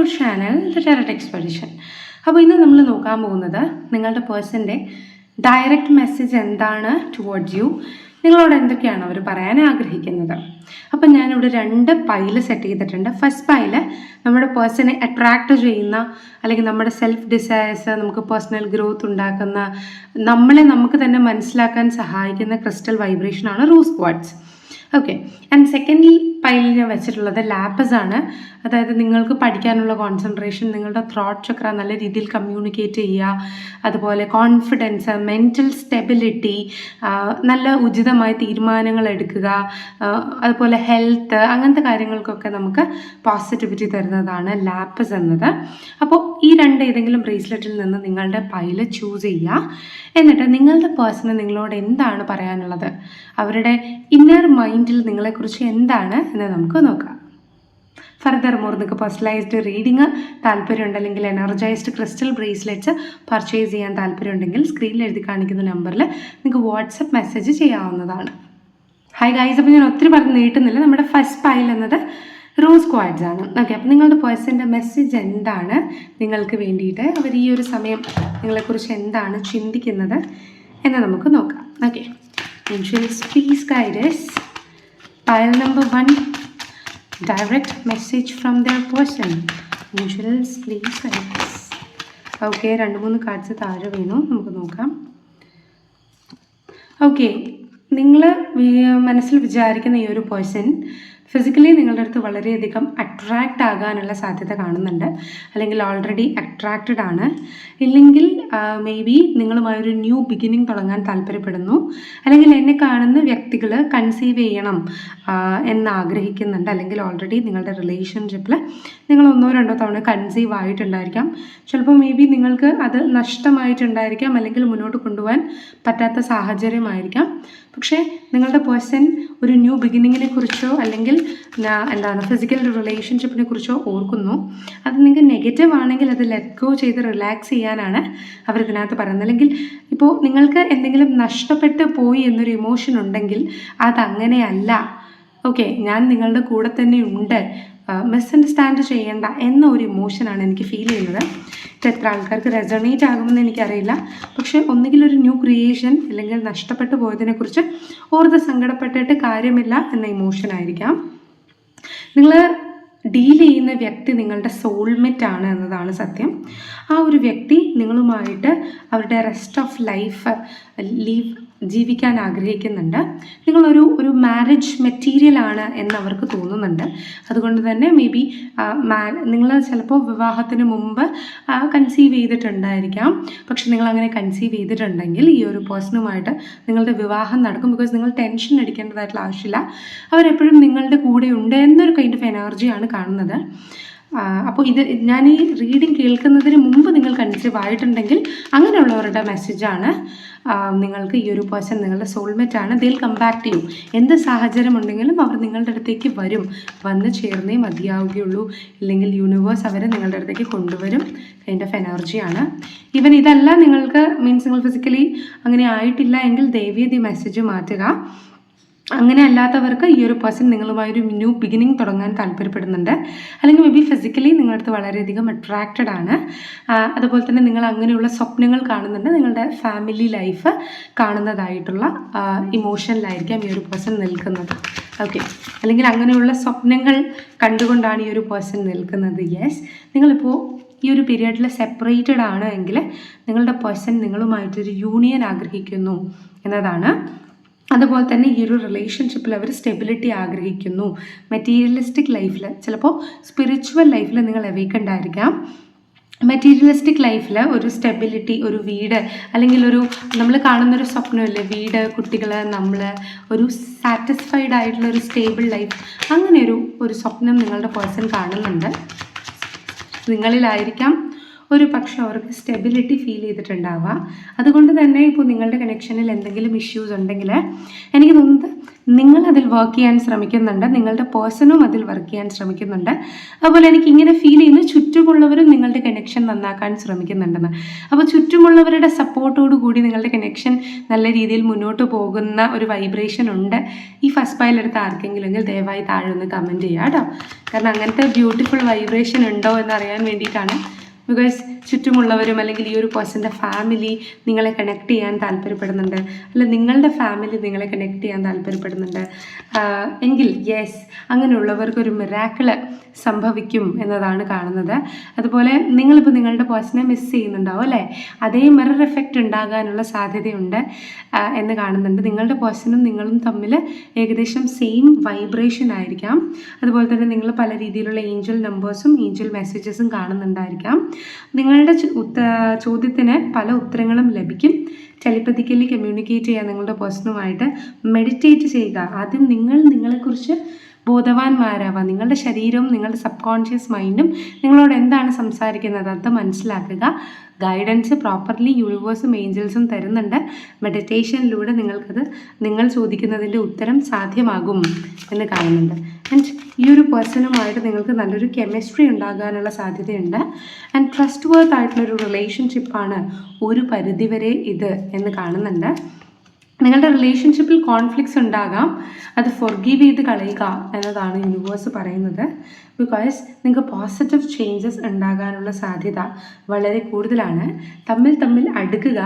Our channel the tarot expedition അപ്പോൾ ഇന്ന് നമ്മൾ നോക്കാൻ പോകുന്നത് നിങ്ങളുടെ പേഴ്സന്റെ ഡയറക്റ്റ് മെസ്സേജ് എന്താണ് ടുവേർഡ്സ് യു നിങ്ങളോട് എന്തൊക്കെയാണ് അവർ പറയാൻ ആഗ്രഹിക്കുന്നത്? അപ്പം ഞാനിവിടെ രണ്ട് പൈൽ സെറ്റ് ചെയ്തിട്ടുണ്ട്. ഫസ്റ്റ് പൈൽ നമ്മുടെ പേഴ്സണെ അട്രാക്റ്റ് ചെയ്യുന്ന അല്ലെങ്കിൽ നമ്മുടെ സെൽഫ് ഡിസയേഴ്സ് നമുക്ക് പേഴ്സണൽ ഗ്രോത്ത് ഉണ്ടാക്കുന്ന നമ്മളെ നമുക്ക് തന്നെ മനസ്സിലാക്കാൻ സഹായിക്കുന്ന crystal വൈബ്രേഷനാണ് rose quartz okay and second പൈലിൽ ഞാൻ വെച്ചിട്ടുള്ളത് ലാപ്പസ് ആണ്. അതായത് നിങ്ങൾക്ക് പഠിക്കാനുള്ള കോൺസെൻട്രേഷൻ നിങ്ങളുടെ ത്രോട്ട് ചക്ര നല്ല രീതിയിൽ കമ്മ്യൂണിക്കേറ്റ് ചെയ്യുക. അതുപോലെ കോൺഫിഡൻസ് മെന്റൽ സ്റ്റെബിലിറ്റി നല്ല ഉചിതമായ തീരുമാനങ്ങൾ എടുക്കുക. അതുപോലെ ഹെൽത്ത് അങ്ങനത്തെ കാര്യങ്ങൾക്കൊക്കെ നമുക്ക് പോസിറ്റിവിറ്റി തരുന്നതാണ് ലാപ്പസ് എന്നത്. അപ്പോൾ ഈ രണ്ട് ഏതെങ്കിലും ബ്രേസ്ലെറ്റിൽ നിന്ന് നിങ്ങളുടെ പൈൽ ചൂസ് ചെയ്യുക. എന്നിട്ട് നിങ്ങളുടെ പേഴ്സണ് നിങ്ങളോട് എന്താണ് പറയാനുള്ളത്? അവരുടെ ഇന്നർ മൈൻഡിൽ നിങ്ങളെക്കുറിച്ച് എന്താണ് എന്ന് നമുക്ക് നോക്കാം. ഫർദർ മോർ നിങ്ങൾക്ക് പേഴ്സണലൈസ്ഡ് റീഡിങ് അല്ലെങ്കിൽ എനർജൈസ്ഡ് ക്രിസ്റ്റൽ ബ്രേസ്ലെറ്റ്സ് പർച്ചേസ് ചെയ്യാൻ താല്പര്യമുണ്ടെങ്കിൽ സ്ക്രീനിൽ എഴുതി കാണിക്കുന്ന നമ്പറിൽ നിങ്ങൾക്ക് വാട്സപ്പ് മെസ്സേജ് ചെയ്യാവുന്നതാണ്. ഹായ് ഗൈസ് അപ്പോൾ ഞാൻ ഒത്തിരി പറഞ്ഞ് നീട്ടുന്നില്ല. നമ്മുടെ ഫസ്റ്റ് പൈൽ എന്നത് റോസ് ക്വാഡ്സ് ആണ്. ഓക്കെ അപ്പോൾ നിങ്ങളുടെ പേഴ്സന്റെ മെസ്സേജ് എന്താണ്? നിങ്ങൾക്ക് വേണ്ടിയിട്ട് അവർ ഈ ഒരു സമയം നിങ്ങളെക്കുറിച്ച് എന്താണ് ചിന്തിക്കുന്നത് എന്ന് നമുക്ക് നോക്കാം. Okay insurance please guides pile number one direct message from their person insurance please guides okay രണ്ട് മൂന്ന് കാർഡ്സ് താഴെ വീണു. നമുക്ക് നോക്കാം. ഓക്കെ നിങ്ങൾ മനസ്സിൽ വിചാരിക്കുന്ന ഈ ഒരു പേഴ്സൺ ഫിസിക്കലി നിങ്ങളുടെ അടുത്ത് വളരെയധികം അട്രാക്റ്റ് ആകാനുള്ള സാധ്യത കാണുന്നുണ്ട്. അല്ലെങ്കിൽ ഓൾറെഡി അട്രാക്റ്റഡ് ആണ്. ഇല്ലെങ്കിൽ മേ ബി നിങ്ങളുമായൊരു ന്യൂ ബിഗിനിങ് തുടങ്ങാൻ താല്പര്യപ്പെടുന്നു. അല്ലെങ്കിൽ എന്നെ കാണുന്ന വ്യക്തികൾ കൺസീവ് ചെയ്യണം എന്ന് ആഗ്രഹിക്കുന്നുണ്ട് അല്ലെങ്കിൽ ഓൾറെഡി നിങ്ങളുടെ റിലേഷൻഷിപ്പിൽ നിങ്ങൾ ഒന്നോ രണ്ടോ തവണ കൺസീവ് ആയിട്ടുണ്ടായിരിക്കാം. ചിലപ്പോൾ മേ ബി നിങ്ങൾക്ക് അത് നഷ്ടമായിട്ടുണ്ടായിരിക്കാം. അല്ലെങ്കിൽ മുന്നോട്ട് കൊണ്ടുപോകാൻ പറ്റാത്ത സാഹചര്യമായിരിക്കാം. പക്ഷേ നിങ്ങളുടെ പേഴ്സൺ ഒരു ന്യൂ ബിഗിനിങ്ങിനെ കുറിച്ചോ അല്ലെങ്കിൽ എന്താണ് ഫിസിക്കൽ റിലേഷൻഷിപ്പിനെ കുറിച്ചോ ഓർക്കുന്നു. അത് നിങ്ങൾക്ക് നെഗറ്റീവ് ആണെങ്കിൽ അത് ലെറ്റ് ഗോ ചെയ്ത് റിലാക്സ് ചെയ്യാനാണ് അവർ ഇതിനകത്ത് പറയുന്നത്. അല്ലെങ്കിൽ ഇപ്പോൾ നിങ്ങൾക്ക് എന്തെങ്കിലും നഷ്ടപ്പെട്ട് പോയി എന്നൊരു ഇമോഷൻ ഉണ്ടെങ്കിൽ അതങ്ങനെയല്ല. ഓക്കെ ഞാൻ നിങ്ങളുടെ കൂടെ തന്നെ ഉണ്ട്. മിസ്അണ്ടർസ്റ്റാൻഡ് ചെയ്യേണ്ട എന്ന ഒരു ഇമോഷനാണ് എനിക്ക് ഫീൽ ചെയ്യുന്നത്. ഇത് എത്ര ആൾക്കാർക്ക് റെസണേറ്റ് ആകുമെന്ന് എനിക്കറിയില്ല. പക്ഷേ ഒന്നുകിൽ ഒരു ന്യൂ ക്രിയേഷൻ അല്ലെങ്കിൽ നഷ്ടപ്പെട്ടു പോയതിനെക്കുറിച്ച് ഓർത്ത് സങ്കടപ്പെട്ടിട്ട് കാര്യമില്ല എന്ന ഇമോഷൻ ആയിരിക്കാം. നിങ്ങൾ ഡീൽ ചെയ്യുന്ന വ്യക്തി നിങ്ങളുടെ സോൾമേറ്റ് ആണ് എന്നതാണ് സത്യം. ആ ഒരു വ്യക്തി നിങ്ങളുമായിട്ട് അവരുടെ റെസ്റ്റ് ഓഫ് ലൈഫ് ലീവ് ജീവിക്കാൻ ആഗ്രഹിക്കുന്നുണ്ട്. നിങ്ങളൊരു ഒരു മാരേജ് മെറ്റീരിയൽ ആണ് എന്ന് അവർക്ക് തോന്നുന്നുണ്ട്. അതുകൊണ്ട് തന്നെ മേ ബി നിങ്ങൾ ചിലപ്പോൾ വിവാഹത്തിന് മുമ്പ് കൺസീവ് ചെയ്തിട്ടുണ്ടായിരിക്കാം. പക്ഷെ നിങ്ങൾ അങ്ങനെ കൺസീവ് ചെയ്തിട്ടുണ്ടെങ്കിൽ ഈ ഒരു പേഴ്സണുമായിട്ട് നിങ്ങളുടെ വിവാഹം നടക്കും. ബിക്കോസ് നിങ്ങൾ ടെൻഷൻ അടിക്കേണ്ടതായിട്ടുള്ള ആവശ്യമില്ല. അവരെപ്പോഴും നിങ്ങളുടെ കൂടെ ഉണ്ട് എന്നൊരു കൈൻഡ് ഓഫ് എനർജിയാണ് കാണുന്നത്. അപ്പോൾ ഇത് ഞാൻ ഈ റീഡിങ് കേൾക്കുന്നതിന് മുമ്പ് നിങ്ങൾ കൺസീവ് ആയിട്ടുണ്ടെങ്കിൽ അങ്ങനെയുള്ളവരുടെ മെസ്സേജാണ് നിങ്ങൾക്ക് ഈ ഒരു പേഴ്സൺ നിങ്ങളുടെ സോൾമേറ്റ് ആണ്. ദിൽ കം ടു യു എന്ത് സാഹചര്യം ഉണ്ടെങ്കിലും അവർ നിങ്ങളുടെ അടുത്തേക്ക് വരും. വന്ന് ചേർന്നേ മതിയാവുകയുള്ളൂ. ഇല്ലെങ്കിൽ യൂണിവേഴ്സ് അവരെ നിങ്ങളുടെ അടുത്തേക്ക് കൊണ്ടുവരും. കൈൻഡ് ഓഫ് എനർജിയാണ് ഈവൻ ഇതല്ല നിങ്ങൾക്ക് മീൻസ് നിങ്ങൾ ഫിസിക്കലി അങ്ങനെ ആയിട്ടില്ല എങ്കിൽ ദയവേദി മെസ്സേജ് മാറ്റുക. അങ്ങനെ അല്ലാത്തവർക്ക് ഈ ഒരു പേഴ്സൺ നിങ്ങളുമായി ഒരു ന്യൂ ബിഗിനിങ് തുടങ്ങാൻ താല്പര്യപ്പെടുന്നുണ്ട്. അല്ലെങ്കിൽ മേ ബി ഫിസിക്കലി നിങ്ങളുടെ അടുത്ത് വളരെയധികം അട്രാക്റ്റഡ് ആണ്. അതുപോലെ തന്നെ നിങ്ങൾ അങ്ങനെയുള്ള സ്വപ്നങ്ങൾ കാണുന്നുണ്ട്. നിങ്ങളുടെ ഫാമിലി ലൈഫ് കാണുന്നതായിട്ടുള്ള ഇമോഷനിലായിരിക്കാം ഈ ഒരു പേഴ്സൺ നിൽക്കുന്നത്. ഓക്കെ അല്ലെങ്കിൽ അങ്ങനെയുള്ള സ്വപ്നങ്ങൾ കണ്ടുകൊണ്ടാണ് ഈ ഒരു പേഴ്സൺ നിൽക്കുന്നത്. യെസ് നിങ്ങളിപ്പോൾ ഈ ഒരു പീരിയഡിൽ സെപ്പറേറ്റഡ് ആണ് എങ്കിൽ നിങ്ങളുടെ പേഴ്സൺ നിങ്ങളുമായിട്ടൊരു യൂണിയൻ ആഗ്രഹിക്കുന്നു എന്നതാണ്. അതുപോലെ തന്നെ ഈ ഒരു റിലേഷൻഷിപ്പിൽ അവർ സ്റ്റെബിലിറ്റി ആഗ്രഹിക്കുന്നു. മെറ്റീരിയലിസ്റ്റിക് ലൈഫിൽ ചിലപ്പോൾ സ്പിരിച്വൽ ലൈഫിൽ നിങ്ങൾ അവേക്കൻഡ് മെറ്റീരിയലിസ്റ്റിക് ലൈഫിൽ ഒരു സ്റ്റെബിലിറ്റി ഒരു വീട് അല്ലെങ്കിൽ ഒരു നമ്മൾ കാണുന്നൊരു സ്വപ്നമില്ലേ വീട് കുട്ടികൾ നമ്മൾ ഒരു സാറ്റിസ്ഫൈഡ് ആയിട്ടുള്ള ഒരു സ്റ്റേബിൾ ലൈഫ് അങ്ങനെ ഒരു ഒരു സ്വപ്നം നിങ്ങളുടെ പേഴ്സൺ കാണുന്നുണ്ട്. നിങ്ങളിലായിരിക്കാം. ഒരു പക്ഷെ അവർക്ക് സ്റ്റെബിലിറ്റി ഫീൽ ചെയ്തിട്ടുണ്ടാവുക അതുകൊണ്ട് തന്നെ ഇപ്പോൾ നിങ്ങളുടെ കണക്ഷനിൽ എന്തെങ്കിലും ഇഷ്യൂസ് ഉണ്ടെങ്കിൽ എനിക്ക് തോന്നുന്നത് നിങ്ങൾ അതിൽ വർക്ക് ചെയ്യാൻ ശ്രമിക്കുന്നുണ്ട് നിങ്ങളുടെ പേഴ്സണും അതിൽ വർക്ക് ചെയ്യാൻ ശ്രമിക്കുന്നുണ്ട്. അതുപോലെ എനിക്ക് ഇങ്ങനെ ഫീൽ ചെയ്യുന്നു ചുറ്റുമുള്ളവരും നിങ്ങളുടെ കണക്ഷൻ നന്നാക്കാൻ ശ്രമിക്കുന്നുണ്ടെന്ന്. അപ്പോൾ ചുറ്റുമുള്ളവരുടെ സപ്പോർട്ടോടു കൂടി നിങ്ങളുടെ കണക്ഷൻ നല്ല രീതിയിൽ മുന്നോട്ട് പോകുന്ന ഒരു വൈബ്രേഷൻ ഉണ്ട്. ഈ ഫസ്റ്റ് പൈൽ എടുത്ത ആർക്കെങ്കിലും ദയവായി താഴെ ഒന്ന് കമന്റ് ചെയ്യുക കേട്ടോ. കാരണം അങ്ങനത്തെ ബ്യൂട്ടിഫുൾ വൈബ്രേഷൻ ഉണ്ടോ എന്ന് അറിയാൻ വേണ്ടിയിട്ടാണ് ബിക്കോസ് ചുറ്റുമുള്ളവരും അല്ലെങ്കിൽ ഈ ഒരു പേഴ്സന്റെ ഫാമിലി നിങ്ങളെ കണക്ട് ചെയ്യാൻ താല്പര്യപ്പെടുന്നുണ്ട്. അല്ല നിങ്ങളുടെ ഫാമിലി നിങ്ങളെ കണക്ട് ചെയ്യാൻ താല്പര്യപ്പെടുന്നുണ്ട്. എങ്കിൽ യെസ് അങ്ങനെയുള്ളവർക്കൊരു മിറാക്കിൾ സംഭവിക്കും എന്നതാണ് കാണുന്നത്. അതുപോലെ നിങ്ങളിപ്പോൾ നിങ്ങളുടെ പേഴ്സണെ മിസ് ചെയ്യുന്നുണ്ടാവും അല്ലേ? അതേ മിറർ എഫക്റ്റ് ഉണ്ടാകാനുള്ള സാധ്യതയുണ്ട് എന്ന് കാണുന്നുണ്ട്. നിങ്ങളുടെ പേഴ്സണും നിങ്ങളും തമ്മിൽ ഏകദേശം സെയിം വൈബ്രേഷൻ ആയിരിക്കാം. അതുപോലെ തന്നെ നിങ്ങൾ പല രീതിയിലുള്ള ഏഞ്ചൽ നമ്പേഴ്സും ഏഞ്ചൽ മെസ്സേജസും കാണുന്നുണ്ടായിരിക്കാം. നിങ്ങളുടെ ചോദ്യത്തിന് പല ഉത്തരങ്ങളും ലഭിക്കും. ടെലിപ്പത്തിക്കലി കമ്മ്യൂണിക്കേറ്റ് ചെയ്യുക നിങ്ങളുടെ പേഴ്സണുമായിട്ട് മെഡിറ്റേറ്റ് ചെയ്യുക. ആദ്യം നിങ്ങൾ നിങ്ങളെക്കുറിച്ച് ബോധവാന്മാരാവുക നിങ്ങളുടെ ശരീരവും നിങ്ങളുടെ സബ് കോൺഷ്യസ് മൈൻഡും നിങ്ങളോട് എന്താണ് സംസാരിക്കുന്നത് അത് മനസ്സിലാക്കുക. ഗൈഡൻസ് പ്രോപ്പർലി യൂണിവേഴ്സും ഏഞ്ചൽസും തരുന്നുണ്ട്. മെഡിറ്റേഷനിലൂടെ നിങ്ങൾക്കത് നിങ്ങൾ ചോദിക്കുന്നതിന്റെ ഉത്തരം സാധ്യമാകും എന്ന് കാണുന്നുണ്ട്. ആൻഡ് ഈ ഒരു പേഴ്സണുമായിട്ട് നിങ്ങൾക്ക് നല്ലൊരു കെമിസ്ട്രി ഉണ്ടാകാനുള്ള സാധ്യതയുണ്ട്. ആൻഡ് ട്രസ്റ്റ് വർത്ത് ആയിട്ടുള്ളൊരു റിലേഷൻഷിപ്പാണ് ഒരു പരിധിവരെ ഇത് എന്ന് കാണുന്നുണ്ട്. നിങ്ങളുടെ റിലേഷൻഷിപ്പിൽ കോൺഫ്ലിക്ട്സ് ഉണ്ടാകാം. അത് ഫൊർഗീവ് ചെയ്ത് കളയുക എന്നതാണ് യൂണിവേഴ്സ് പറയുന്നത്. ബിക്കോസ് നിങ്ങൾക്ക് പോസിറ്റീവ് ചേഞ്ചസ് ഉണ്ടാകാനുള്ള സാധ്യത വളരെ കൂടുതലാണ്. തമ്മിൽ തമ്മിൽ അടുക്കുക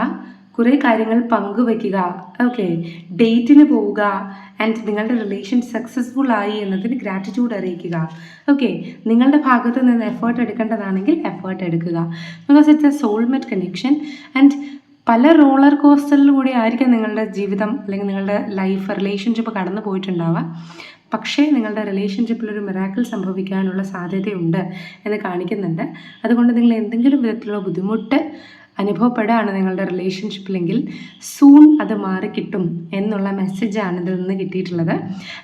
കുറേ കാര്യങ്ങൾ പങ്കുവയ്ക്കുക ഓക്കെ ഡേറ്റിന് പോവുക ആൻഡ് നിങ്ങളുടെ റിലേഷൻ സക്സസ്ഫുൾ ആയി എന്നതിന് ഗ്രാറ്റിറ്റ്യൂഡ് അറിയിക്കുക. ഓക്കെ നിങ്ങളുടെ ഭാഗത്ത് നിന്ന് എഫേർട്ട് എടുക്കേണ്ടതാണെങ്കിൽ എഫേർട്ട് എടുക്കുക. Because it's a soulmate connection and പല റോളർ കോസ്റ്ററിലൂടെ ആയിരിക്കാം നിങ്ങളുടെ ജീവിതം അല്ലെങ്കിൽ നിങ്ങളുടെ ലൈഫ് റിലേഷൻഷിപ്പ് കടന്നു പോയിട്ടുണ്ടാവുക. പക്ഷേ നിങ്ങളുടെ റിലേഷൻഷിപ്പിൽ ഒരു മിറാക്കിൾ സംഭവിക്കാനുള്ള സാധ്യതയുണ്ട് എന്ന് കാണിക്കുന്നുണ്ട്. അതുകൊണ്ട് നിങ്ങൾ എന്തെങ്കിലും വിധത്തിലുള്ള ബുദ്ധിമുട്ട് അനുഭവപ്പെടുകയാണ് നിങ്ങളുടെ റിലേഷൻഷിപ്പിലെങ്കിൽ സൂൺ അത് മാറിക്കിട്ടും എന്നുള്ള മെസ്സേജാണ് ഇതിൽ നിന്ന് കിട്ടിയിട്ടുള്ളത്.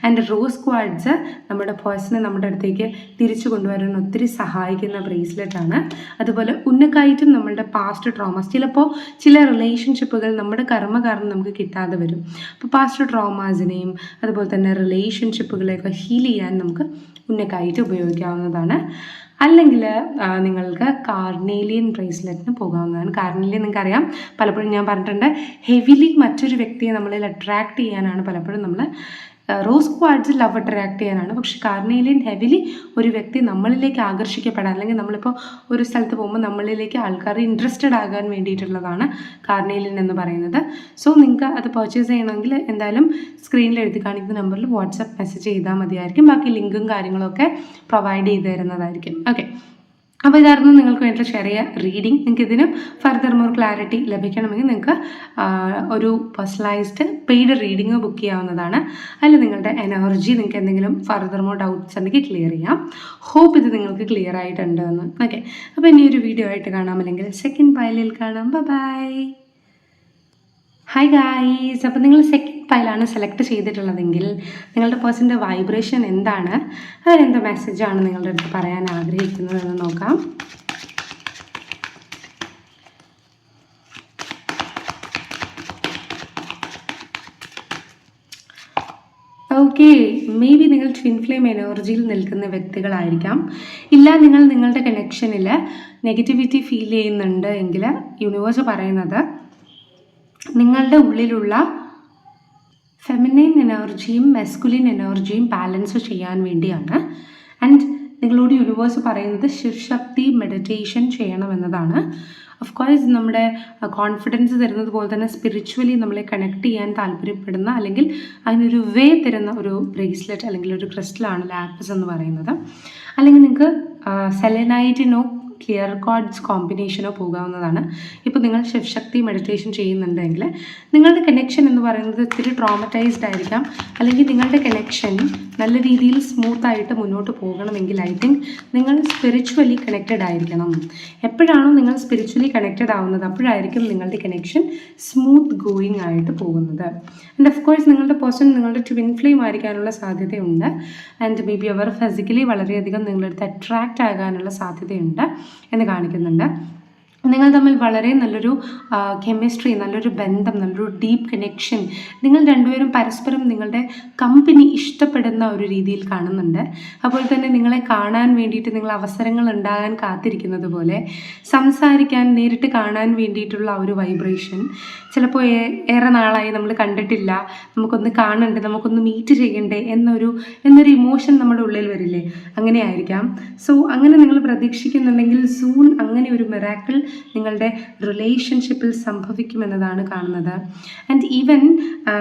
ആൻഡ് റോസ് ക്വാഡ്സ് നമ്മുടെ പേഴ്സണെ നമ്മുടെ അടുത്തേക്ക് തിരിച്ചു കൊണ്ടുവരാൻ ഒത്തിരി സഹായിക്കുന്ന ബ്രേസ്ലെറ്റാണ് അതുപോലെ ഉന്നക്കായിട്ടും നമ്മളുടെ പാസ്റ്റ് ട്രോമാസ് ചിലപ്പോൾ ചില റിലേഷൻഷിപ്പുകൾ നമ്മുടെ കർമ്മ കാരണം നമുക്ക് കിട്ടാതെ വരും. അപ്പോൾ പാസ്റ്റ് ട്രോമാസിനെയും അതുപോലെ തന്നെ റിലേഷൻഷിപ്പുകളെയൊക്കെ ഹീൽ ചെയ്യാൻ നമുക്ക് ഉന്നക്കായിട്ട് ഉപയോഗിക്കാവുന്നതാണ്. അല്ലെങ്കിൽ നിങ്ങൾക്ക് കാർണേലിയൻ ബ്രേസ്ലെറ്റിന് പോകാവുന്നതാണ്. കാർണേലിയൻ നിങ്ങൾക്കറിയാം പലപ്പോഴും ഞാൻ പറഞ്ഞിട്ടുണ്ട് ഹെവിലി മറ്റൊരു വ്യക്തിയെ നമ്മളിൽ അട്രാക്ട് ചെയ്യാനാണ് പലപ്പോഴും നമ്മൾ റോസ് ക്വാഡ്സ് ലവ് അട്രാക്ട് ചെയ്യാനാണ്. പക്ഷെ കാർണേലിയൻ ഹെവിലി ഒരു വ്യക്തി നമ്മളിലേക്ക് ആകർഷിക്കപ്പെടാൻ അല്ലെങ്കിൽ നമ്മളിപ്പോൾ ഒരു സ്ഥലത്ത് പോകുമ്പോൾ നമ്മളിലേക്ക് ആൾക്കാർ ഇൻട്രസ്റ്റഡ് ആകാൻ വേണ്ടിയിട്ടുള്ളതാണ് കാർണേലിയൻ എന്ന് പറയുന്നത്. സോ നിങ്ങൾക്ക് അത് പർച്ചേസ് ചെയ്യണമെങ്കിൽ എന്തായാലും സ്ക്രീനിൽ എഴുതി കാണിക്കുന്ന നമ്പറിൽ വാട്സപ്പ് മെസ്സേജ് ചെയ്താൽ മതിയായിരിക്കും. ബാക്കി ലിങ്കും കാര്യങ്ങളൊക്കെ പ്രൊവൈഡ് ചെയ്ത് തരുന്നതായിരിക്കും. ഓക്കെ അപ്പോൾ ഇതായിരുന്നു നിങ്ങൾക്ക് വേണ്ടിയിട്ട് ചെറിയ റീഡിങ് നിങ്ങൾക്ക് ഇതിന് ഫർദർ മോർ ക്ലാരിറ്റി ലഭിക്കണമെങ്കിൽ നിങ്ങൾക്ക് ഒരു പേഴ്സണലൈസ്ഡ് പെയ്ഡ് റീഡിങ് ബുക്ക് ചെയ്യാവുന്നതാണ്. അതിൽ നിങ്ങളുടെ എനർജി നിങ്ങൾക്ക് എന്തെങ്കിലും ഫർദർ മോർ ഡൗട്ട്സ് ഉണ്ടെങ്കിൽ ക്ലിയർ ചെയ്യാം. ഹോപ്പ് ഇത് നിങ്ങൾക്ക് ക്ലിയർ ആയിട്ടുണ്ട് എന്ന്. ഓക്കെ അപ്പോൾ ഇനി ഒരു വീഡിയോ ആയിട്ട് കാണാം. അല്ലെങ്കിൽ സെക്കൻഡ് പൈലിൽ കാണാം. ബൈ ഹായ് ഗായ്സ് അപ്പോൾ നിങ്ങൾ സെക്കൻഡ് പൈലാണ് സെലക്ട് ചെയ്തിട്ടുള്ളതെങ്കിൽ നിങ്ങളുടെ പേഴ്സന്റെ വൈബ്രേഷൻ എന്താണ്? അതിനെന്ത് മെസ്സേജാണ് നിങ്ങളുടെ അടുത്ത് പറയാൻ ആഗ്രഹിക്കുന്നത് എന്ന് നോക്കാം. ഓക്കെ മേ ബി നിങ്ങൾ ട്വിൻ ഫ്ലെയിം എനർജിയിൽ നിൽക്കുന്ന വ്യക്തികളായിരിക്കാം. ഇല്ല നിങ്ങൾ നിങ്ങളുടെ കണക്ഷനിൽ നെഗറ്റിവിറ്റി ഫീൽ ചെയ്യുന്നുണ്ട് എങ്കിൽ യൂണിവേഴ്സ് പറയുന്നത് നിങ്ങളുടെ ഉള്ളിലുള്ള ഫെമിനൈൻ എനർജിയും മെസ്കുലിൻ എനർജിയും ബാലൻസ് ചെയ്യാൻ വേണ്ടിയാണ്. ആൻഡ് നിങ്ങളോട് യൂണിവേഴ്സ് പറയുന്നത് ശിവശക്തി മെഡിറ്റേഷൻ ചെയ്യണമെന്നതാണ്. ഓഫ് കോഴ്സ് നമ്മുടെ കോൺഫിഡൻസ് തരുന്നത് പോലെ തന്നെ സ്പിരിച്വലി നമ്മളെ കണക്ട് ചെയ്യാൻ താല്പര്യപ്പെടുന്ന അല്ലെങ്കിൽ അതിനൊരു വേ തരുന്ന ഒരു ബ്രേസ്ലെറ്റ് അല്ലെങ്കിൽ ഒരു ക്രിസ്റ്റലാണ് ലാപ്പിസ് എന്ന് പറയുന്നത്. അല്ലെങ്കിൽ നിങ്ങൾക്ക് സെലനൈറ്റിനോ ക്ലിയർ കോഡ്സ് കോമ്പിനേഷനോ പോകാവുന്നതാണ്. ഇപ്പോൾ നിങ്ങൾ ശിവശക്തി മെഡിറ്റേഷൻ ചെയ്യുന്നുണ്ടെങ്കിൽ നിങ്ങളുടെ കണക്ഷൻ എന്ന് പറയുന്നത് ഇത്തിരി ട്രോമറ്റൈസ്ഡ് ആയിരിക്കാം. അല്ലെങ്കിൽ നിങ്ങളുടെ കണക്ഷൻ നല്ല രീതിയിൽ സ്മൂത്തായിട്ട് മുന്നോട്ട് പോകണമെങ്കിൽ ഐ തിങ്ക് നിങ്ങൾ സ്പിരിച്വലി കണക്റ്റഡ് ആയിരിക്കണം. എപ്പോഴാണോ നിങ്ങൾ സ്പിരിച്വലി കണക്റ്റഡ് ആവുന്നത് അപ്പോഴായിരിക്കും നിങ്ങളുടെ കണക്ഷൻ സ്മൂത്ത് ഗോയിങ് ആയിട്ട് പോകുന്നത്. ആൻഡ് ഓഫ് കോഴ്സ് നിങ്ങളുടെ പേഴ്സൺ നിങ്ങളുടെ ട്വിൻ ഫ്ലെയിം ആയിരിക്കാനുള്ള സാധ്യതയുണ്ട്. ആൻഡ് മേ ബി അവർ ഫിസിക്കലി വളരെയധികം നിങ്ങളുടെ അടുത്ത് അട്രാക്റ്റ് ആകാനുള്ള സാധ്യതയുണ്ട്. എന്ന് കാണിക്കുന്നുണ്ട്. നിങ്ങൾ തമ്മിൽ വളരെ നല്ലൊരു കെമിസ്ട്രി നല്ലൊരു ബന്ധം നല്ലൊരു ഡീപ്പ് കണക്ഷൻ നിങ്ങൾ രണ്ടുപേരും പരസ്പരം നിങ്ങളുടെ കമ്പനി ഇഷ്ടപ്പെടുന്ന ഒരു രീതിയിൽ കാണുന്നുണ്ട്. അതുപോലെ തന്നെ നിങ്ങളെ കാണാൻ വേണ്ടിയിട്ട് നിങ്ങൾ അവസരങ്ങൾ ഉണ്ടാകാൻ കാത്തിരിക്കുന്നത് പോലെ സംസാരിക്കാൻ നേരിട്ട് കാണാൻ വേണ്ടിയിട്ടുള്ള ഒരു വൈബ്രേഷൻ ചിലപ്പോൾ ഏറെ നാളായി നമ്മൾ കണ്ടിട്ടില്ല. നമുക്കൊന്ന് കാണണ്ടേ നമുക്കൊന്ന് മീറ്റ് ചെയ്യണ്ടേ എന്നൊരു എന്നൊരു ഇമോഷൻ നമ്മുടെ ഉള്ളിൽ വരില്ലേ? അങ്ങനെയായിരിക്കാം. സോ അങ്ങനെ നിങ്ങൾ പ്രതീക്ഷിക്കുന്നുണ്ടെങ്കിൽ സൂൺ അങ്ങനെ ഒരു മിറാക്കിൾ നിങ്ങളുടെ റിലേഷൻഷിപ്പിൽ സംഭവിക്കുമെന്നതാണ് കാണുന്നത്. ആൻഡ് ഈവൻ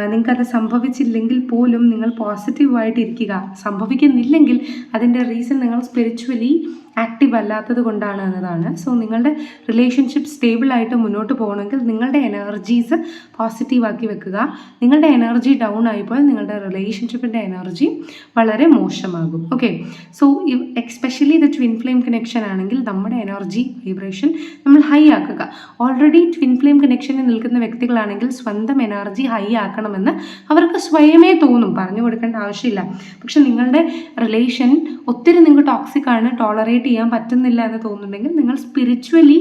നിങ്ങൾക്കത് സംഭവിച്ചില്ലെങ്കിൽ പോലും നിങ്ങൾ പോസിറ്റീവായിട്ട് ഇരിക്കുക. സംഭവിക്കുന്നില്ലെങ്കിൽ അതിന്റെ റീസൺ നിങ്ങൾ സ്പിരിച്വലി ആക്റ്റീവ് അല്ലാത്തത് കൊണ്ടാണ് എന്നതാണ്. സോ നിങ്ങളുടെ റിലേഷൻഷിപ്പ് സ്റ്റേബിളായിട്ട് മുന്നോട്ട് പോകണമെങ്കിൽ നിങ്ങളുടെ എനർജീസ് പോസിറ്റീവാക്കി വെക്കുക. നിങ്ങളുടെ എനർജി ഡൗൺ ആയിപ്പോൾ നിങ്ങളുടെ റിലേഷൻഷിപ്പിന്റെ എനർജി വളരെ മോശമാകും. ഓക്കെ സോ എക്സ്പെഷ്യലി ഇത് ട്വിൻ ഫ്ലെയിം കണക്ഷൻ ആണെങ്കിൽ നമ്മുടെ എനർജി വൈബ്രേഷൻ നമ്മൾ ഹൈ ആക്കുക. ഓൾറെഡി ട്വിൻ ഫ്ലെയിം കണക്ഷനിൽ നിൽക്കുന്ന വ്യക്തികളാണെങ്കിൽ സ്വന്തം എനർജി ഹൈ ആക്കണമെന്ന് അവർക്ക് സ്വയമേ തോന്നും. പറഞ്ഞു കൊടുക്കേണ്ട ആവശ്യമില്ല. പക്ഷെ നിങ്ങളുടെ റിലേഷൻ ഒത്തിരി നിങ്ങൾക്ക് ടോക്സിക് ആണ് ടോളറേറ്റ് ചെയ്യാൻ പറ്റുന്നില്ല എന്ന് തോന്നുന്നുണ്ടെങ്കിൽ നിങ്ങൾ സ്പിരിച്വലി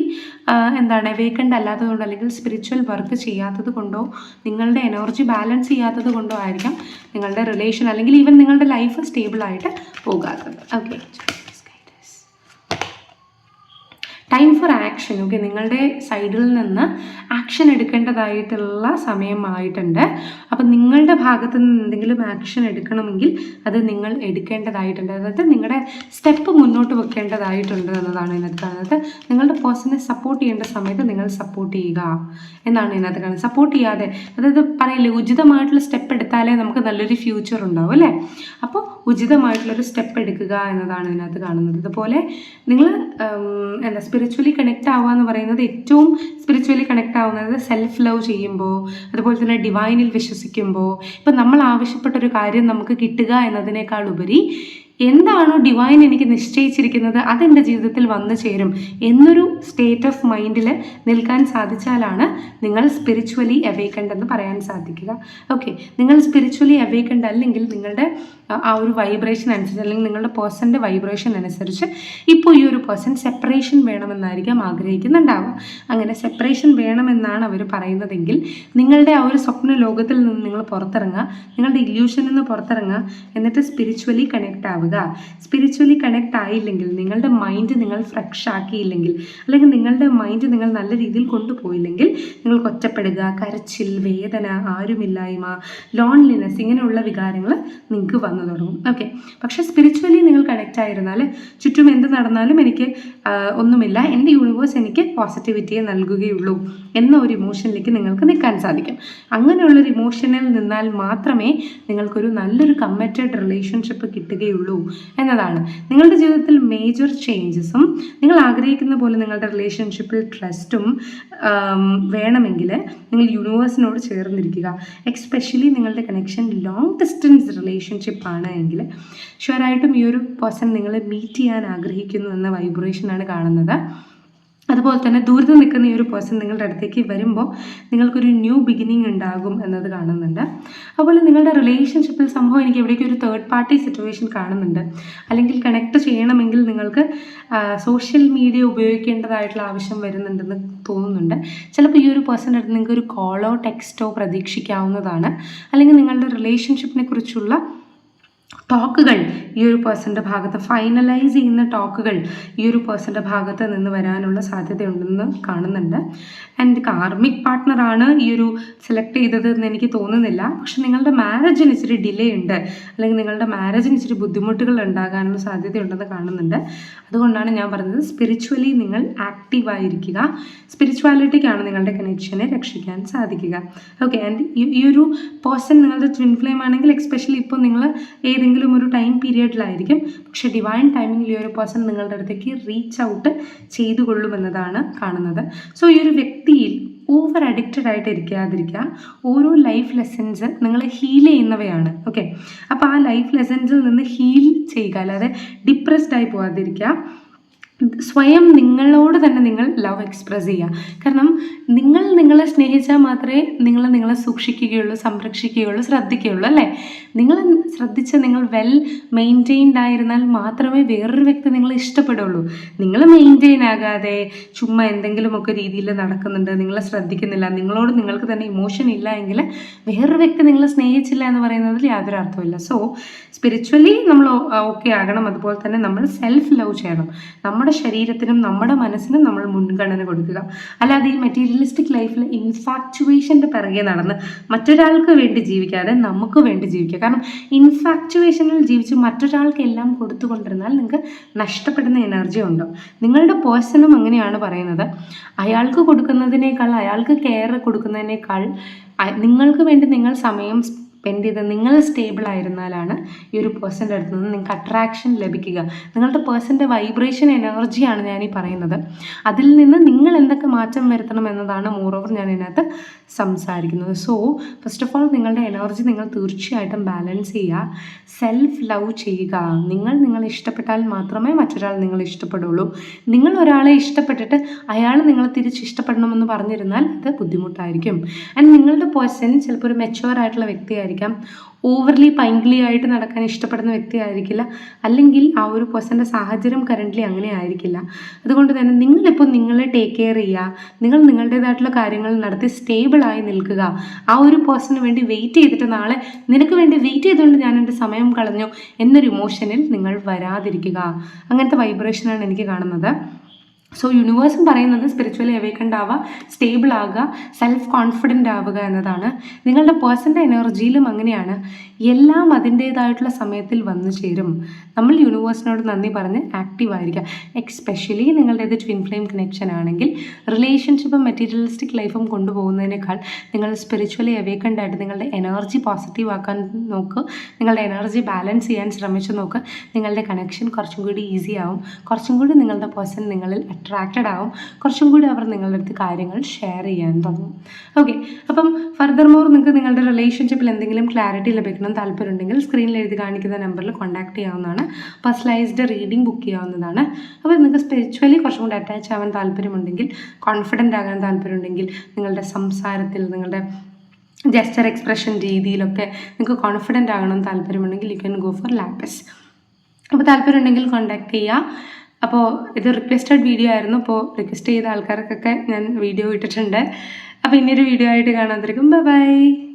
എന്താണ് വേക്കന്റ് അല്ലാത്തതുകൊണ്ട് അല്ലെങ്കിൽ സ്പിരിച്വൽ വർക്ക് ചെയ്യാത്തത് കൊണ്ടോ നിങ്ങളുടെ എനർജി ബാലൻസ് ചെയ്യാത്തത് കൊണ്ടോ ആയിരിക്കാം നിങ്ങളുടെ റിലേഷൻ അല്ലെങ്കിൽ ഈവൻ നിങ്ങളുടെ ലൈഫ് സ്റ്റേബിൾ ആയിട്ട് പോകാത്തത്. Okay time for action okay നിങ്ങളുടെ സൈഡിൽ നിന്ന് ആക്ഷൻ എടുക്കേണ്ടതായിട്ടുള്ള സമയമായിട്ടുണ്ട്. അപ്പം നിങ്ങളുടെ ഭാഗത്ത് നിന്ന് എന്തെങ്കിലും ആക്ഷൻ എടുക്കണമെങ്കിൽ അത് നിങ്ങൾ എടുക്കേണ്ടതായിട്ടുണ്ട്. അതായത് നിങ്ങളുടെ സ്റ്റെപ്പ് മുന്നോട്ട് വെക്കേണ്ടതായിട്ടുണ്ട് എന്നതാണ് ഇതിനകത്ത് കാണുന്നത് നിങ്ങളുടെ പേഴ്സണെ സപ്പോർട്ട് ചെയ്യേണ്ട സമയത്ത് നിങ്ങൾ സപ്പോർട്ട് ചെയ്യുക എന്നാണ് ഇതിനകത്ത് കാണുന്നത് സപ്പോർട്ട് ചെയ്യാതെ അതായത് പറയില്ലേ ഉചിതമായിട്ടുള്ള സ്റ്റെപ്പ് എടുത്താലേ നമുക്ക് നല്ലൊരു ഫ്യൂച്ചർ ഉണ്ടാവും അല്ലേ? അപ്പോൾ ഉചിതമായിട്ടുള്ളൊരു സ്റ്റെപ്പ് എടുക്കുക എന്നതാണ് ഇതിനകത്ത് കാണുന്നത്. അതുപോലെ നിങ്ങൾ എന്താ സ്പിരിച്വലി കണക്റ്റ് ആവുക എന്ന് പറയുന്നത് ഏറ്റവും സ്പിരിച്വലി കണക്റ്റ് ആവുന്നത് സെൽഫ് ലവ് ചെയ്യുമ്പോൾ അതുപോലെ തന്നെ ഡിവൈനിൽ വിശ്വസിക്കുമ്പോൾ ഇപ്പം നമ്മൾ ആവശ്യപ്പെട്ടൊരു കാര്യം നമുക്ക് കിട്ടുക എന്നതിനേക്കാൾ ഉപരി എന്താണോ ഡിവൈൻ എനിക്ക് നിശ്ചയിച്ചിരിക്കുന്നത് അതെന്റെ ജീവിതത്തിൽ വന്നു ചേരും എന്നൊരു സ്റ്റേറ്റ് ഓഫ് മൈൻഡിൽ നിൽക്കാൻ സാധിച്ചാലാണ് നിങ്ങൾ സ്പിരിച്വലി അവേക്കൻഡ് എന്ന് പറയാൻ സാധിക്കുക. ഓക്കെ നിങ്ങൾ സ്പിരിച്വലി അവേക്കൻഡ് അല്ലെങ്കിൽ നിങ്ങളുടെ ആ- ഒരു വൈബ്രേഷൻ അനുസരിച്ച് അല്ലെങ്കിൽ നിങ്ങളുടെ പേഴ്സന്റെ വൈബ്രേഷൻ അനുസരിച്ച് ഇപ്പോൾ ഈ ഒരു പേഴ്സൺ സെപ്പറേഷൻ വേണമെന്നായിരിക്കാം ആഗ്രഹിക്കുന്നുണ്ടാവുക. അങ്ങനെ സെപ്പറേഷൻ വേണമെന്നാണ് അവർ പറയുന്നതെങ്കിൽ നിങ്ങളുടെ ആ ഒരു സ്വപ്ന ലോകത്തിൽ നിന്ന് നിങ്ങൾ പുറത്തിറങ്ങുക നിങ്ങളുടെ ഇല്യൂഷനിൽ നിന്ന് പുറത്തിറങ്ങുക എന്നിട്ട് സ്പിരിച്വലി കണക്ട് ആവുക. സ്പിരിച്വലി കണക്ട് ആയില്ലെങ്കിൽ നിങ്ങളുടെ മൈൻഡ് നിങ്ങൾ ഫ്രഷ് ആക്കിയില്ലെങ്കിൽ അല്ലെങ്കിൽ നിങ്ങളുടെ മൈൻഡ് നിങ്ങൾ നല്ല രീതിയിൽ കൊണ്ടുപോയില്ലെങ്കിൽ നിങ്ങൾക്ക് ഒറ്റപ്പെടുക കരച്ചിൽ വേദന ആരുമില്ലായ്മ ലോൺലിനെസ് ഇങ്ങനെയുള്ള വികാരങ്ങൾ നിങ്ങൾക്ക് വന്നു തുടങ്ങും ഓക്കെ പക്ഷേ സ്പിരിച്വലി നിങ്ങൾ കണക്റ്റ് ആയിരുന്നാൽ ചുറ്റും എന്ത് നടന്നാലും എനിക്ക് ഒന്നുമില്ല. എന്റെ യൂണിവേഴ്സ് എനിക്ക് പോസിറ്റിവിറ്റിയെ നൽകുകയുള്ളൂ. എന്ന ഒരു ഇമോഷനിലേക്ക് നിങ്ങൾക്ക് നിൽക്കാൻ സാധിക്കും. അങ്ങനെയുള്ളൊരു ഇമോഷനിൽ നിന്നാൽ മാത്രമേ നിങ്ങൾക്കൊരു നല്ലൊരു കമ്മിറ്റഡ് റിലേഷൻഷിപ്പ് കിട്ടുകയുള്ളൂ എന്നതാണ്. നിങ്ങളുടെ ജീവിതത്തിൽ മേജർ ചേഞ്ചസും നിങ്ങൾ ആഗ്രഹിക്കുന്ന പോലെ നിങ്ങളുടെ റിലേഷൻഷിപ്പിൽ ട്രസ്റ്റും വേണമെങ്കിൽ നിങ്ങൾ യൂണിവേഴ്സിനോട് ചേർന്നിരിക്കുക. എക്സ്പെഷ്യലി നിങ്ങളുടെ കണക്ഷൻ ലോങ് ഡിസ്റ്റൻസ് റിലേഷൻഷിപ്പ് ആണ് എങ്കിൽ ഷുവറായിട്ടും ഈ ഒരു പേഴ്സൺ നിങ്ങളെ മീറ്റ് ചെയ്യാൻ ആഗ്രഹിക്കുന്നു എന്ന വൈബ്രേഷനാണ് കാണുന്നത്. അതുപോലെ തന്നെ ദൂരത്ത് നിൽക്കുന്ന ഈ ഒരു പേഴ്സൺ നിങ്ങളുടെ അടുത്തേക്ക് വരുമ്പോൾ നിങ്ങൾക്കൊരു ന്യൂ ബിഗിനിങ് ഉണ്ടാകും എന്നത് കാണുന്നുണ്ട്. അതുപോലെ നിങ്ങളുടെ റിലേഷൻഷിപ്പിൽ സംഭവം എനിക്ക് എവിടേക്ക് ഒരു തേർഡ് പാർട്ടി സിറ്റുവേഷൻ കാണുന്നുണ്ട്. അല്ലെങ്കിൽ കണക്ട് ചെയ്യണമെങ്കിൽ നിങ്ങൾക്ക് സോഷ്യൽ മീഡിയ ഉപയോഗിക്കേണ്ടതായിട്ടുള്ള ആവശ്യം വരുന്നുണ്ടെന്ന് തോന്നുന്നുണ്ട്. ചിലപ്പോൾ ഈ ഒരു പേഴ്സന്റെ അടുത്ത് നിങ്ങൾക്ക് ഒരു കോളോ ടെക്സ്റ്റോ പ്രതീക്ഷിക്കാവുന്നതാണ്. അല്ലെങ്കിൽ നിങ്ങളുടെ റിലേഷൻഷിപ്പിനെ കുറിച്ചുള്ള ടോക്കുകൾ ഈ ഒരു പേഴ്സന്റെ ഭാഗത്ത് ഫൈനലൈസ് ചെയ്യുന്ന ടോക്കുകൾ ഈ ഒരു പേഴ്സന്റെ ഭാഗത്ത് നിന്ന് വരാനുള്ള സാധ്യതയുണ്ടെന്ന് കാണുന്നുണ്ട്. ആൻഡ് കാർമിക് പാർട്ട്ണറാണ് ഈ ഒരു സെലക്ട് ചെയ്തത് എന്ന് എനിക്ക് തോന്നുന്നില്ല. പക്ഷെ നിങ്ങളുടെ മാരേജിന് ഇച്ചിരി ഡിലേ ഉണ്ട്. അല്ലെങ്കിൽ നിങ്ങളുടെ മാരേജിന് ഇച്ചിരി ബുദ്ധിമുട്ടുകൾ ഉണ്ടാകാനുള്ള സാധ്യതയുണ്ടെന്ന് കാണുന്നുണ്ട്. അതുകൊണ്ടാണ് ഞാൻ പറഞ്ഞത് സ്പിരിച്വലി നിങ്ങൾ ആക്റ്റീവ് ആയിരിക്കുക. സ്പിരിച്വാലിറ്റിക്കാണ് നിങ്ങളുടെ കണക്ഷനെ രക്ഷിക്കാൻ സാധിക്കുക. ഓക്കെ ആൻഡ് ഈ ഒരു പേഴ്സൺ നിങ്ങളുടെ ട്വിൻ ഫ്ലെയിം ആണെങ്കിൽ എക്സ്പെഷ്യലി ഇപ്പോൾ നിങ്ങൾ ഏതെങ്കിലും ഒരു ടൈം പീരിയഡിലായിരിക്കും പക്ഷേ ഡിവൈൻ ടൈമിങ്ങിൽ ഈ ഒരു പേഴ്സൺ നിങ്ങളുടെ അടുത്തേക്ക് റീച്ച് ഔട്ട് ചെയ്തു കൊള്ളുമെന്നതാണ് കാണുന്നത്. സോ ഈ ഒരു വ്യക്തിയിൽ ഓവർ അഡിക്റ്റഡ് ആയിട്ട് ഇരിക്കാതിരിക്കുക. ഓരോ ലൈഫ് ലെസൻസ് നിങ്ങളെ ഹീൽ ചെയ്യുന്നവയാണ്. ഓക്കെ അപ്പോൾ ആ ലൈഫ് ലെസൺസിൽ നിന്ന് ഹീൽ ചെയ്യുക. അല്ലാതെ ഡിപ്രസ്ഡ് ആയി പോകാതിരിക്കുക. സ്വയം നിങ്ങളോട് തന്നെ നിങ്ങൾ ലവ് എക്സ്പ്രസ് ചെയ്യുക. കാരണം നിങ്ങൾ നിങ്ങളെ സ്നേഹിച്ചാൽ മാത്രമേ നിങ്ങൾ നിങ്ങളെ സൂക്ഷിക്കുകയുള്ളൂ സംരക്ഷിക്കുകയുള്ളൂ ശ്രദ്ധിക്കുകയുള്ളൂ അല്ലേ? നിങ്ങൾ ശ്രദ്ധിച്ച് നിങ്ങൾ വെൽ മെയിന്റെയിൻഡ് ആയിരുന്നാൽ മാത്രമേ വേറൊരു വ്യക്തി നിങ്ങളെ ഇഷ്ടപ്പെടുള്ളൂ. നിങ്ങൾ മെയിന്റെയിൻ ആകാതെ ചുമ്മാ എന്തെങ്കിലുമൊക്കെ രീതിയിൽ നടക്കുന്നുണ്ട് നിങ്ങളെ ശ്രദ്ധിക്കുന്നില്ല നിങ്ങളോട് നിങ്ങൾക്ക് തന്നെ ഇമോഷൻ ഇല്ല എങ്കിൽ വേറൊരു വ്യക്തി നിങ്ങളെ സ്നേഹിച്ചില്ല എന്ന് പറയുന്നതിൽ യാതൊരു അർത്ഥമില്ല സോ സ്പിരിച്വലി നമ്മൾ ഓക്കെ ആകണം അതുപോലെ തന്നെ നമ്മൾ സെൽഫ് ലവ് ചെയ്യണം. നമ്മുടെ ശരീരത്തിനും നമ്മുടെ മനസ്സിനും നമ്മൾ മുൻഗണന കൊടുക്കുക. അല്ലാതെ ഈ മെറ്റീരിയലിസ്റ്റിക് ലൈഫിൽ ഇൻഫാക്ച്വേഷന്റെ പിറകെ നടന്ന് മറ്റൊരാൾക്ക് വേണ്ടി ജീവിക്കാതെ നമുക്ക് വേണ്ടി ജീവിക്കുക. കാരണം ഇൻഫാക്ച്വേഷനിൽ ജീവിച്ച് മറ്റൊരാൾക്ക് എല്ലാം കൊടുത്തുകൊണ്ടിരുന്നാൽ നിങ്ങൾക്ക് നഷ്ടപ്പെടുന്ന എനർജി ഉണ്ടോ? നിങ്ങളുടെ പേഴ്സണും അങ്ങനെയാണ് പറയുന്നത്. അയാൾക്ക് കൊടുക്കുന്നതിനേക്കാൾ അയാൾക്ക് കെയർ കൊടുക്കുന്നതിനേക്കാൾ നിങ്ങൾക്ക് വേണ്ടി നിങ്ങൾ സമയം സ്പെൻഡ് ചെയ്ത് നിങ്ങൾ സ്റ്റേബിൾ ആയിരുന്നാലാണ് ഈ ഒരു പേഴ്സന്റെ അടുത്ത് നിന്ന് നിങ്ങൾക്ക് അട്രാക്ഷൻ ലഭിക്കുക. നിങ്ങളുടെ പേഴ്സന്റെ വൈബ്രേഷൻ എനർജിയാണ് ഞാൻ ഈ പറയുന്നത്. അതിൽ നിന്ന് നിങ്ങൾ എന്തൊക്കെ മാറ്റം വരുത്തണം എന്നതാണ് മോറോവർ ഞാൻ ഇതിനകത്ത് സംസാരിക്കുന്നത്. സോ ഫസ്റ്റ് ഓഫ് ഓൾ നിങ്ങളുടെ എനർജി നിങ്ങൾ തീർച്ചയായിട്ടും ബാലൻസ് ചെയ്യുക. സെൽഫ് ലവ് ചെയ്യുക. നിങ്ങൾ നിങ്ങളെ ഇഷ്ടപ്പെട്ടാൽ മാത്രമേ മറ്റൊരാൾ നിങ്ങളെ ഇഷ്ടപ്പെടുള്ളൂ. നിങ്ങൾ ഒരാളെ ഇഷ്ടപ്പെട്ടിട്ട് അയാൾ നിങ്ങളെ തിരിച്ച് ഇഷ്ടപ്പെടണമെന്ന് പറഞ്ഞിരുന്നാൽ അത് ബുദ്ധിമുട്ടായിരിക്കും. ആൻഡ് നിങ്ങളുടെ പേഴ്സൺ ചിലപ്പോൾ ഒരു മെച്ചുവർ ആയിട്ടുള്ള വ്യക്തിയായിരിക്കാം. ഓവർലി പൈങ്കിളി ആയിട്ട് നടക്കാൻ ഇഷ്ടപ്പെടുന്ന വ്യക്തി ആയിരിക്കില്ല അല്ലെങ്കിൽ ആ ഒരു പേഴ്സന്റെ സാഹചര്യം കറന്റ്ലി അങ്ങനെ ആയിരിക്കില്ല. അതുകൊണ്ട് തന്നെ നിങ്ങളിപ്പോൾ നിങ്ങളെ ടേക്ക് കെയർ ചെയ്യുക നിങ്ങൾ നിങ്ങളുടേതായിട്ടുള്ള കാര്യങ്ങൾ നടത്തി സ്റ്റേബിളായി നിൽക്കുക. ആ ഒരു പേഴ്സണിന് വേണ്ടി വെയിറ്റ് ചെയ്തിട്ട് നാളെ നിനക്ക് വേണ്ടി വെയിറ്റ് ചെയ്തുകൊണ്ട് ഞാൻ എന്റെ സമയം കളഞ്ഞു എന്നൊരു ഇമോഷനിൽ നിങ്ങൾ വരാതിരിക്കുക. അങ്ങനത്തെ വൈബ്രേഷനാണ് എനിക്ക് കാണുന്നത്. സോ യൂണിവേഴ്സും പറയുന്നത് സ്പിരിച്വലി അവേക്കൻഡ് ആവുക സ്റ്റേബിൾ ആവുക സെൽഫ് കോൺഫിഡന്റ് ആവുക എന്നതാണ്. നിങ്ങളുടെ പേഴ്സന്റെ എനർജിയിലും അങ്ങനെയാണ്. എല്ലാം അതിന്റേതായിട്ടുള്ള സമയത്തിൽ വന്നു ചേരും. നമ്മൾ യൂണിവേഴ്സിനോട് നന്ദി പറഞ്ഞ് ആക്റ്റീവ് ആയിരിക്കുക. എക്സ്പെഷ്യലി നിങ്ങളുടേത് ട്വിൻ ഫ്ലെയിം കണക്ഷൻ ആണെങ്കിൽ റിലേഷൻഷിപ്പും മെറ്റീരിയലിസ്റ്റിക് ലൈഫും കൊണ്ടുപോകുന്നതിനേക്കാൾ നിങ്ങൾ സ്പിരിച്വലി അവേക്കൻഡ് ആയിട്ട് നിങ്ങളുടെ എനർജി പോസിറ്റീവ് ആക്കാൻ നോക്കുക നിങ്ങളുടെ എനർജി ബാലൻസ് ചെയ്യാൻ ശ്രമിച്ചു നോക്കുക നിങ്ങളുടെ കണക്ഷൻ കുറച്ചും കൂടി ഈസി ആവും. കുറച്ചും കൂടി നിങ്ങളുടെ പേഴ്സൺ നിങ്ങളിൽ അട്രാക്റ്റഡ് ആവും. കുറച്ചും കൂടി അവർ നിങ്ങളുടെ അടുത്ത് കാര്യങ്ങൾ ഷെയർ ചെയ്യാൻ തുടങ്ങും. ഓക്കെ അപ്പം ഫർദർ മോർ നിങ്ങൾക്ക് നിങ്ങളുടെ റിലേഷൻഷിപ്പിൽ എന്തെങ്കിലും ക്ലാരിറ്റി ലഭിക്കണം താല്പര്യമുണ്ടെങ്കിൽ സ്ക്രീനിൽ എഴുതി കാണിക്കുന്ന നമ്പറിൽ കോൺടാക്ട് ചെയ്യാവുന്നതാണ്. പേഴ്സണലൈസ്ഡ് റീഡിംഗ് ബുക്ക് ചെയ്യാവുന്നതാണ്. അപ്പോൾ നിങ്ങൾക്ക് സ്പിരിച്വലി കുറച്ചും കൂടി അറ്റാച്ച് ആവാൻ താല്പര്യമുണ്ടെങ്കിൽ കോൺഫിഡന്റ് ആകാൻ താല്പര്യമുണ്ടെങ്കിൽ നിങ്ങളുടെ സംസാരത്തിൽ നിങ്ങളുടെ ജസ്റ്റർ എക്സ്പ്രഷൻ രീതിയിലൊക്കെ നിങ്ങൾക്ക് കോൺഫിഡന്റ് ആകണം താല്പര്യമുണ്ടെങ്കിൽ you can go for lapis അപ്പോൾ താല്പര്യമുണ്ടെങ്കിൽ കോൺടാക്ട് ചെയ്യുക അപ്പോൾ ഇത് റിക്വസ്റ്റഡ് വീഡിയോ ആയിരുന്നു. അപ്പോൾ റിക്വസ്റ്റ് ചെയ്ത ആൾക്കാർക്കൊക്കെ ഞാൻ വീഡിയോ ഇട്ടിട്ടുണ്ട്. അപ്പോൾ ഇനിയൊരു വീഡിയോ ആയിട്ട് കാണാതിരിക്കും ബൈ ബൈ